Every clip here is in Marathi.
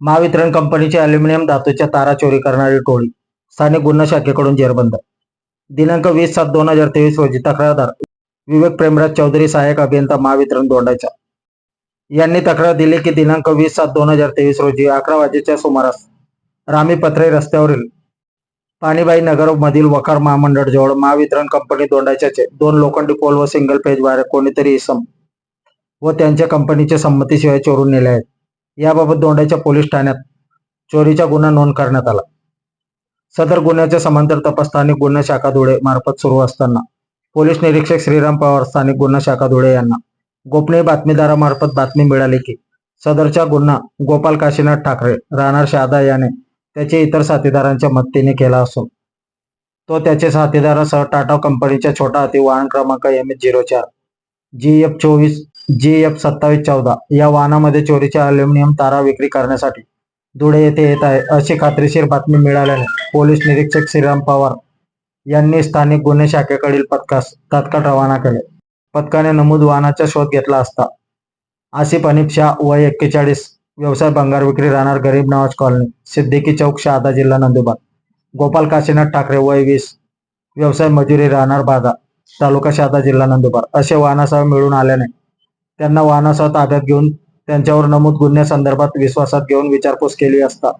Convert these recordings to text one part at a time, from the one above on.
महावितरण कंपनीची अल्युमिनियम धातूच्या तारा चोरी करणारी टोळी. स्थानिक गुन्हा शाखेकडून जेरबंद. दिनांक वीस सात दोन हजार तेवीस रोजी तक्रारदार विवेक प्रेमराज चौधरी सहाय्यक अभियंता महावितरण दोंडाच्या यांनी तक्रार दिली की दिनांक वीस सात दोन हजार तेवीस रोजी अकरा वाजेच्या सुमारास रामी पत्रे रस्त्यावरील पाणीबाई नगर मधील वखार महामंडळ जवळ महावितरण कंपनी दोंडाच्याचे दोन लोखंडी पोल व सिंगल पेज वायर कोणीतरी इसम व त्यांच्या कंपनीच्या संमतीशिवाय चोरून नेले आहेत. याबाबत दोंडाच्या पोलीस ठाण्यात चोरीचा गुन्हा नोंद करण्यात आला. सदर गुन्ह्याचे समांतर तपास स्थानिक गुन्हा शाखा धुळे मार्फत सुरू असताना पोलीस निरीक्षक श्रीराम पवार स्थानिक गुन्हा शाखा धुळे यांना गोपनीय बातमीदारामार्फत बातमी मिळाली की सदरचा गुन्हा गोपाल काशीनाथ ठाकरे राहणार शहादा याने त्याचे इतर साथीदारांच्या मदतीने केला असून तो त्याचे साथीदारासह टाटा कंपनीच्या छोटा हाती वाहन क्रमांक एम एच झिरो चार जी एफ चोवीस जे एफ सत्तावीस चौदा या वाहनामध्ये चोरीच्या अल्युमिनियम तारा विक्री करण्यासाठी धुळे येथे येत आहे अशी खात्रीशीर बातमी मिळाल्याने पोलीस निरीक्षक श्रीराम पवार यांनी स्थानिक गुन्हे शाखेकडील पथकास तात्काळ रवाना केले. पथकाने नमूद वाहनाचा शोध घेतला असता. आसिफ अनिफ शाह वय एक्केचाळीस व्यवसाय भंगार विक्री राहणार गरीब नवाज कॉलनी सिद्दीकी चौक शहादा जिल्हा नंदुरबार. गोपाल काशीनाथ ठाकरे वय वीस व्यवसाय मजुरी राहणार बाधा तालुका शहादा जिल्हा नंदुरबार. असे वाहनासह मिळून आल्याने त्यांना वाहनासह ताब्यात घेऊन त्यांच्यावर नमूद गुन्ह्यासंदर्भात विश्वासात घेऊन विचारपूस केली असता.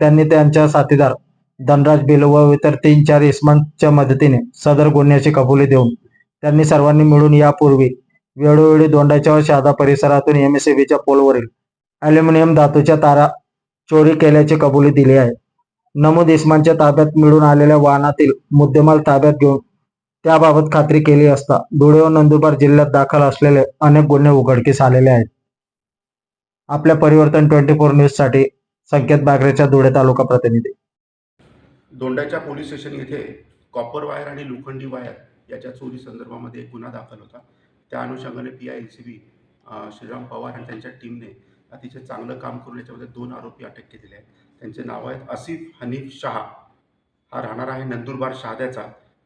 त्यांनी त्यांच्या साथीदार धनराज बिल व इतर तीन चार इस्मांच्या मदतीने सदर गुन्ह्याची कबुली देऊन त्यांनी सर्वांनी मिळून यापूर्वी वेळोवेळी दोंडाच्या व शहादा परिसरातून एमएससीबीच्या पोलवरील अल्युमिनियम धातूच्या तारा चोरी केल्याची कबुली दिली आहे. नमूद इस्मांच्या ताब्यात मिळून आलेल्या वाहनातील मुद्देमाल ताब्यात घेऊन त्याबाबत खात्री केली असता धुळे व नंदुरबार जिल्ह्यात दाखल असलेले अनेक गुन्हे उघडकीस आलेले आहेत. आपल्या परिवर्तन ट्वेंटी फोर न्यूजसाठी संकेत बागरेच्या धुळे तालुका प्रतिनिधी. दोंड्याच्या पोलीस स्टेशन येथे कॉपर वायर आणि लोखंडी वायर याच्या चोरी संदर्भामध्ये एक गुन्हा दाखल होता. त्या अनुषंगाने P I L C B Shriram Pawar आणि त्यांच्या टीमने अतिशय चांगलं काम करून याच्यामध्ये दोन आरोपी अटक केलेले आहेत. त्यांचे नाव आहेत आसिफ हनीफ शहा. हा राहणार आहे नंदुरबार शहाद्याचा.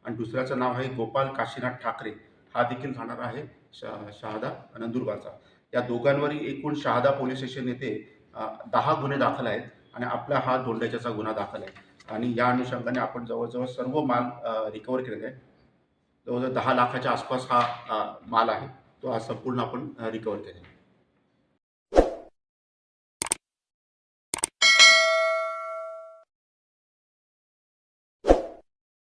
आणि दुसऱ्याचं नाव आहे गोपाल काशीनाथ ठाकरे. हा देखील राहणार आहे शा शहादा नंदुरबारचा. या दोघांवरही एकूण शहादा पोलीस स्टेशन येथे दहा गुन्हे दाखल आहेत आणि आपला हा दोंडाच्याचा गुन्हा दाखल आहे. आणि या अनुषंगाने आपण जवळजवळ सर्व माल रिकवर केलेला आहे. जवळजवळ दहा लाखाच्या आसपास हा माल आहे. तो आज संपूर्ण आपण रिकवर केलेला आहे.